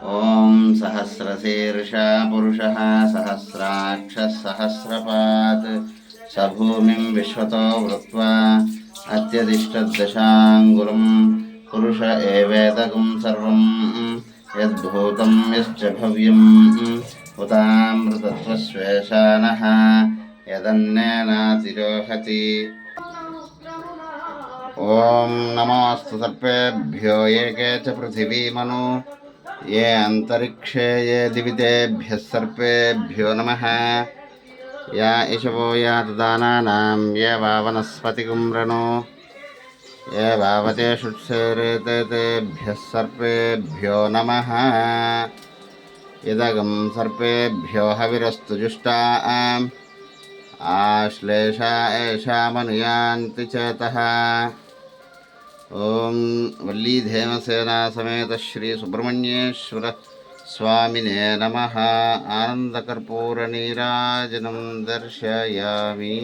ఓం సహస్రశీర్ష పురుష సహస్రాక్ష సహస్రపాత్ సభూమిం విశ్వతో వృత్వా అత్యదిష్టదశాంగురం పురుష ఏవేదకం సర్వం యద్భూతం యశ్చ భవ్యం ఉతామృతత్వశ్వేషాన యదన్నేనాతిరోహతి ఓం నమోస్తు సర్పేభ్యో ఏకే చ పృథివీమను ఏ అంతరిక్షే ఏ దివితేభ్య సర్పేభ్యో నమ యా ఇషవో యా దానానాం ఏ వావనస్పతిగుమ్రణో ఏ వావతేషు సేరేతేభ్య సర్పేభ్యో నమ ఇదగం సర్పేభ్యో హవిరస్తు జుష్టా ఆశ్లేషా ఏషామనుయాంతి చేత ఓం వల్లీధేమసేనాసమేత శ్రీ సుబ్రహ్మణ్యేశ్వర స్వామినే నమ. ఆనందకర్పూర నీరాజనం దర్శయామి.